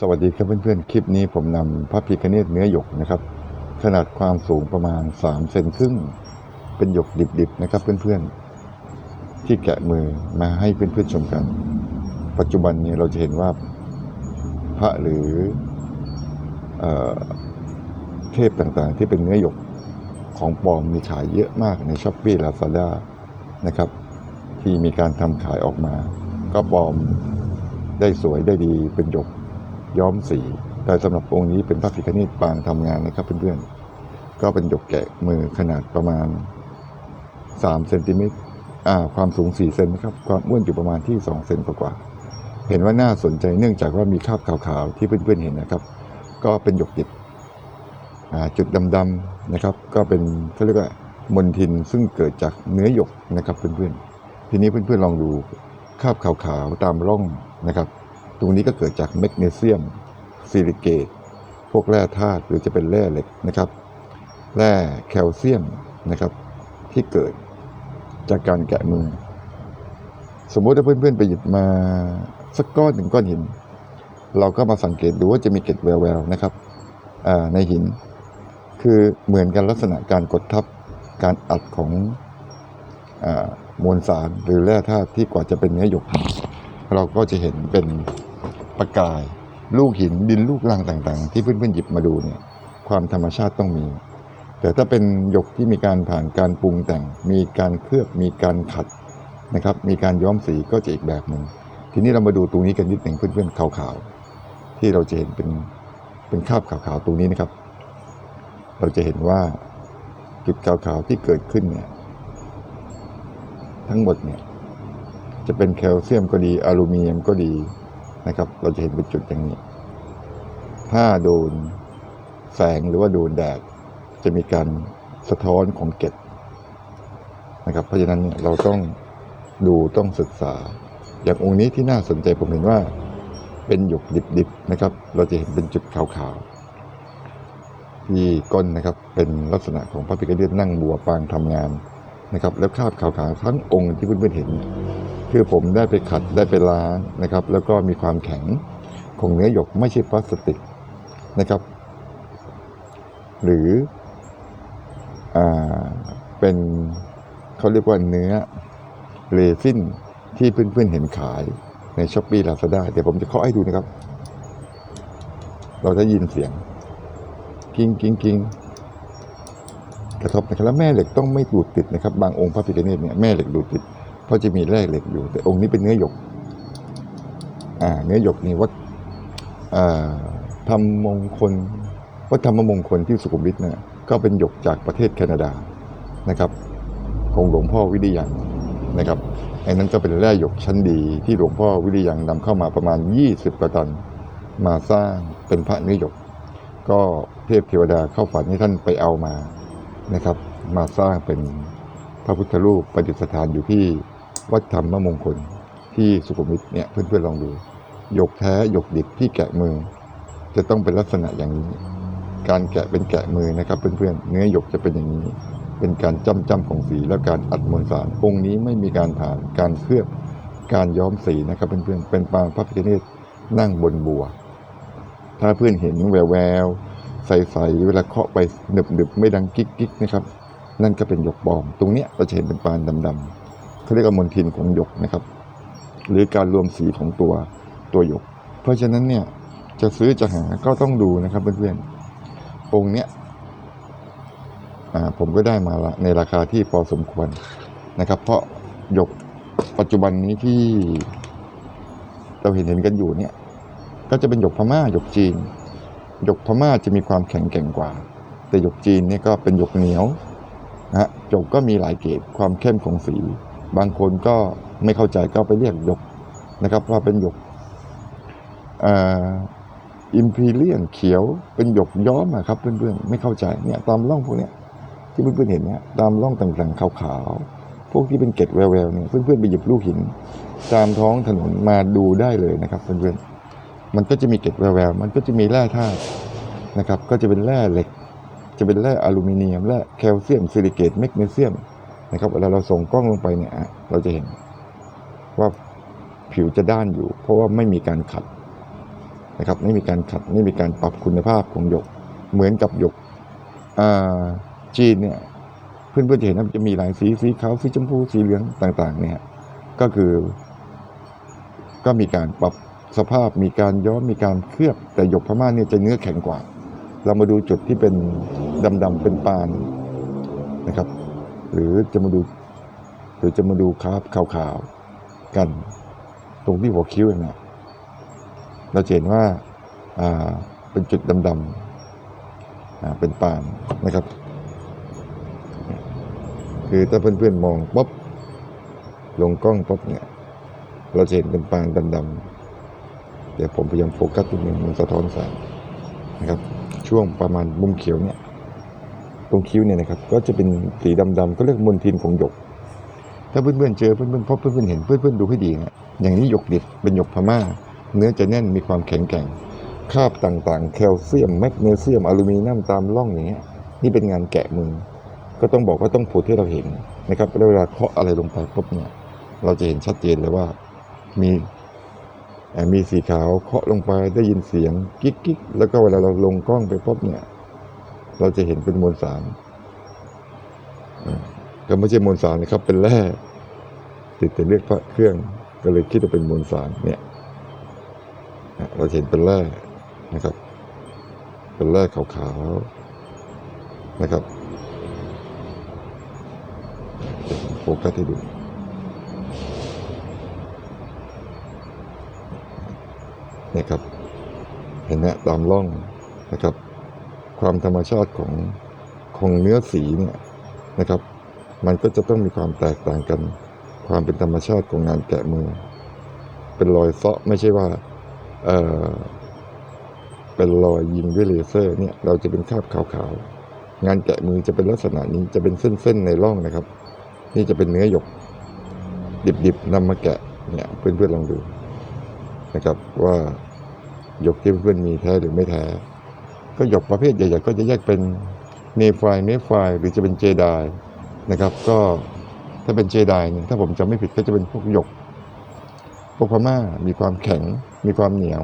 สวัสดีครับเพื่อนๆ คลิปนี้ผมนำพระพิคเนตเนื้อหยกนะครับ ขนาดความสูงประมาณ 3 เซนครึ่ง เป็นหยกดิบๆนะครับเพื่อนๆ ที่แกะมือมาให้เพื่อนๆชมกัน ปัจจุบันนี้เราจะเห็นว่าพระหรือเอเทพต่างๆ ที่เป็นเนื้อหยกของปลอมมีขายเยอะมากในช้อปปี้ลาซาด้านะครับ ที่มีการทำขายออกมา ก็ปลอมได้สวยได้ดีเป็นหยก ย้อมสีแต่สำหรับองค์นี้เป็นพระพิฆเนศปางทำงานนะครับเพื่อนๆ ก็เป็นหยกแกะมือขนาดประมาณ3เซนติเมตรความสูง4เซนนะครับ ความอ้วนอยู่ประมาณที่2เซนกว่าๆเห็นว่าน่าสนใจเนื่องจากว่ามีคราบขาวๆที่เพื่อนๆเห็นนะครับ ก็เป็นหยกดิบอ่าจุดดำๆนะครับ ก็เป็นเขาเรียกว่ามนทินซึ่งเกิดจากเนื้อหยกนะครับเพื่อนๆ ทีนี้เพื่อนๆลองดูคราบขาวๆตามร่องนะครับ ตรงนี้ก็เกิดจากแมกนีเซียมซิลิเกตพวกแร่ธาตุหรือจะเป็นแร่เหล็กนะครับ แร่แคลเซียมนะครับ ที่เกิดจากการแกะมือ สมมติถ้าเพื่อนๆไปหยิบมาสักก้อนหนึ่งก้อนหิน เราก็มาสังเกตดูว่าจะมีเกล็ดแววๆนะครับในหิน คือเหมือนกันลักษณะการกดทับการอัดของอมวลสารหรือแร่ธาตุที่กว่าจะเป็นเนื้อหยก เราก็จะเห็นเป็น ประกาย ลูกหินดินลูกรังต่างๆ ที่เพื่อนๆหยิบมาดูเนี่ยความธรรมชาติต้องมี แต่ถ้าเป็นหยกที่มีการผ่านการปรุงแต่ง มีการเคลือบมีการขัดนะครับมีการย้อมสีก็จะอีกแบบหนึ่งทีนี้เรามาดูตรงนี้กันนิดหนึ่งเพื่อนๆขาวๆ ที่เราจะเห็นเป็นเป็นคราบขาวๆตรงนี้นะครับ เราจะเห็นว่าจุดขาวๆที่เกิดขึ้นเนี่ยทั้งหมดเนี่ยจะเป็นแคลเซียมก็ดีอลูมิเนียมก็ดี นะครับ เราจะเห็นเป็นจุดอย่างนี้ ถ้าโดนแสงหรือว่าโดนแดด จะมีการสะท้อนของเกล็ดนะครับ เพราะฉะนั้นเนี่ยเราต้องดูต้องศึกษา อย่างองค์นี้ที่น่าสนใจผมเห็นว่าเป็นหยกดิบๆนะครับ เราจะเห็นเป็นจุดขาวๆ ที่ก้นนะครับเป็นลักษณะของพระพิฆเนศนั่งบัวปางทำงานนะครับ แล้วคาบขาวๆทั้งองค์ที่เพื่อนๆเห็น คือผมได้ไปขัดได้ไปล้างนะครับ แล้วก็มีความแข็งของเนื้อหยกไม่ใช่พลาสติกนะครับ หรืออ่าเป็นเขาเรียกว่าเนื้อเรซินที่เพื่อนๆเห็นขายในช้อปปี้ลาซาด้าเดี๋ยวผมจะเคาะให้ดูนะครับ เราจะยินเสียง กิ้งกิ้งกิ้งกระทบนะครับแล้วแม่เหล็กต้องไม่ดูดติดนะครับ บางองค์พระพิฆเนศเนี่ยแม่เหล็กดูดติด เพราะจะมีแร่เหล็กอยู่ แต่องค์นี้เป็นเนื้อหยกอ่าเนื้อหยกนี่วัดอ่าทำมงคลวัดธรรมมงคลที่สุขุมวิทเนี่ยก็เป็นหยกจากประเทศแคนาดานะครับ ของหลวงพ่อวิริยังนะครับไอ้นั้นก็เป็นแร่หยกชั้นดีที่หลวงพ่อวิริยังนำเข้ามาประมาณ 20กว่าตันมาสร้างเป็นพระเนื้อหยก ก็เทพเทวดาเข้าฝันให้ท่านไปเอามานะครับ มาสร้างเป็นพระพุทธรูปประดิษฐานอยู่ที่ วัดธรรมมงคลที่สุขุมวิทเนี่ยเพื่อนๆลองดูหยกแท้หยกดิบที่แกะมือ จะต้องเป็นลักษณะอย่างนี้ การแกะเป็นแกะมือนะครับ เพื่อนๆเนื้อหยกจะเป็นอย่างนี้ เป็นการจ้ำจ้ำของสีและการอัดมวลสารองค์นี้ไม่มีการผ่านการเคลือบการย้อมสีนะครับ เพื่อนๆเป็นปางพระพิฆเนศนั่งบนบัว ถ้าเพื่อนเห็นแววแววใสๆเวลาเคาะไปหนึบๆไม่ดังกิ๊กกิ๊กๆนะครับ นั่นก็เป็นหยกปลอม ตรงเนี้ยเราจะเห็นเป็นปานดำๆ เขาเรียกว่ามลทินของหยกนะครับ หรือการรวมสีของตัวตัวหยก เพราะฉะนั้นเนี่ยจะซื้อจะหาก็ต้องดูนะครับเพื่อนๆองค์เนี้ยผมก็ได้มาละในราคาที่พอสมควรนะครับ เพราะหยกปัจจุบันนี้ที่เราเห็นเห็นกันอยู่เนี่ย ก็จะเป็นหยกพม่าหยกจีนหยกพม่าจะมีความแข็งแกร่งกว่า แต่หยกจีนเนี่ยก็เป็นหยกเหนียวนะฮะหยกก็มีหลายเกรดความเข้มของสี บางคนก็ไม่เข้าใจก็ไปเรียกหยกนะครับ ว่าเป็นหยกอิมพีเรียนเขียวเป็นหยกย้อมอะครับเพื่อนๆไม่เข้าใจเนี่ยตามร่องพวกเนี้ยที่เพื่อนๆเห็นเนี่ยตามร่องต่างๆขาวๆพวกที่เป็นเกล็ดแววๆเนี่ยเพื่อนๆไปหยิบลูกหิน ตามท้องถนนมาดูได้เลยนะครับเพื่อนๆมันก็จะมีเกล็ดแววๆมันก็จะมีแร่ธาตุนะครับ ก็จะเป็นแร่เหล็ก จะเป็นแร่อลูมิเนียมและแคลเซียมซิลิเกตแมกนีเซียม นะครับเวลาเราส่งกล้องลงไปเนี่ยเราจะเห็นว่าผิวจะด้านอยู่ เพราะว่าไม่มีการขัดนะครับไม่มีการขัดไม่มีการปรับคุณภาพของหยก เหมือนกับหยกจีนเนี่ยเพื่อนๆจะเห็นว่ามันจะมีหลายสีสีขาวสีชมพูสีเหลืองต่างๆเนี่ยก็คือ ก็มีการปรับสภาพมีการย้อมมีการเคลือบแต่หยกพม่าเนี่ยจะเนื้อแข็งกว่า เรามาดูจุดที่เป็นดำๆเป็นปานนะครับ หรือจะมาดูหรือจะมาดูคราบขาวๆกันตรงที่หัวคิ้วเนี่ยเราเห็นว่าอ่าเป็นจุดดำๆอ่าเป็นปานนะครับ คือถ้าเพื่อนๆมองป๊บลงกล้องป๊บเนี่ย เราจะเห็นเป็นปานดำๆเดี๋ยวผมพยายามโฟกัสตรงนี้มันสะท้อนแสงนะครับ ช่วงประมาณมุมเขียวเนี่ย ตรงคิ้วเนี่ยนะครับ ก็จะเป็นสีดำๆก็เรียกมลทินของหยก ถ้าเพื่อนๆเจอเพื่อนๆพบเพื่อนๆเห็นเพื่อนๆดูให้ดีนะอย่างนี้หยกดิบเป็นหยกพม่า เนื้อจะแน่นมีความแข็งแกร่งคราบต่างๆ แคลเซียมแมกนีเซียมอลูมิเนียมตามร่องอย่างเงี้ยนี่เป็นงานแกะมือ ก็ต้องบอกว่าต้องผุดให้เราเห็นนะครับแล้วเวลาเคาะอะไรลงไปปุ๊บเนี่ยเราจะเห็นชัดเจนเลยว่ามีมีสีขาวเคาะลงไปได้ยินเสียงกิ๊กกิ๊กแล้วก็เวลาเราลงกล้องไปปุ๊บเนี่ย เราจะเห็นเป็นมวลสารก็ไม่ใช่มวลสารนะครับ เป็นแร่ติดแต่เรียกพระเครื่อง ก็เลยคิดว่าเป็นมวลสารเนี่ยเราเห็นเป็นแร่นะครับ เป็นแร่ขาวๆนะครับโฟกัสให้ดูนี่ยครับ เห็นไหมตามร่องนะครับ ความธรรมชาติของของเนื้อสีเนี่ยนะครับ มันก็จะต้องมีความแตกต่างกัน ความเป็นธรรมชาติของงานแกะมือ เป็นรอยเซาะไม่ใช่ว่าเออเป็นรอยยิงด้วยเลเซอร์เนี่ยเราจะเป็นคราบขาวๆงานแกะมือจะเป็นลักษณะนี้จะเป็นเส้นๆในร่องนะครับ นี่จะเป็นเนื้อหยก ดิบๆนำมาแกะเนี่ยเพื่อนๆลองดูนะครับว่าหยกที่เพื่อนๆมีแท้หรือไม่แท้ ก็หยกประเภทใหญ่ๆก็จะแยกเป็นเนฟไฟเมไฟหรือจะเป็นเจไดนะครับ ก็ถ้าเป็นเจไดเนี่ยถ้าผมจำไม่ผิดก็จะเป็นพวกหยก พวกพม่ามีความแข็ง มีความเหนียว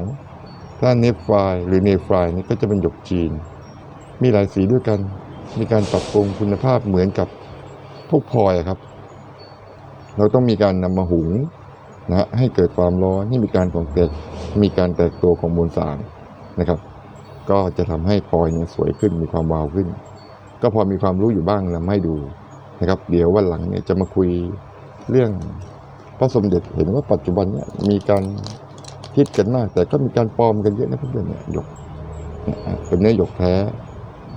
ถ้าเนฟไฟหรือเนฟไฟนี่ก็จะเป็นหยกจีน มีหลายสีด้วยกัน มีการปรับปรุงคุณภาพเหมือนกับพวกพลอยครับ เราต้องมีการนำมาหุงนะฮะให้เกิดความร้อนให้มีการของแตกมีการแตกตัวของมวลสารนะครับ ก็จะทำให้พลอยเนี่ยสวยขึ้นมีความวาวขึ้น ก็พอมีความรู้อยู่บ้างนำให้ดูนะครับ เดี๋ยววันหลังเนี่ยจะมาคุยเรื่องพระสมเด็จเห็นว่าปัจจุบันเนี่ยมีการคิดกันมาก แต่ก็มีการปลอมกันเยอะนะเพื่อนๆเนี่ยหยกเป็นเนื้อหยกแท้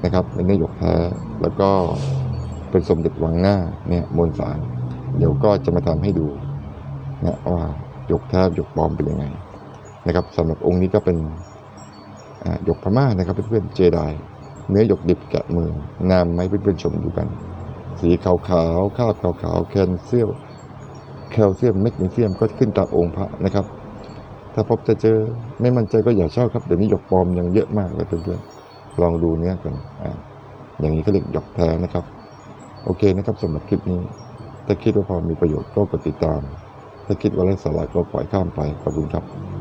นะครับเป็นเนื้อหยกแท้แล้วก็เป็นสมเด็จวังหน้าเนี่ยมวลสารเดี๋ยวก็จะมาทำให้ดูนะว่าหยกแท้หยกปลอมเป็นยังไงนะครับสำหรับองค์นี้ก็เป็น หยกพม่านะครับเพื่อนๆเจไดเนื้อหยกดิบแกะมืองามไหมเพื่อนๆชมดูกัน สีขาวขาวๆคาบขาวขาวๆแคลเซียมแคลเซียมแมกนีเซียมก็ขึ้นตามองค์พระนะครับ ถ้าพบจะเจอไม่มั่นใจก็อย่าเช่าครับเดี๋ยวนี้หยกปลอมยังเยอะมากเลยเพื่อนๆลองดูเนี้ยกันอ่าอย่างนี้ก็เรียกหยกแท้นะครับ โอเคนะครับสำหรับคลิปนี้ ถ้าคิดว่าพอมีประโยชน์ก็กดติดตาม ถ้าคิดว่าไร้สาระก็ปล่อยข้ามไปขอบคุณครับ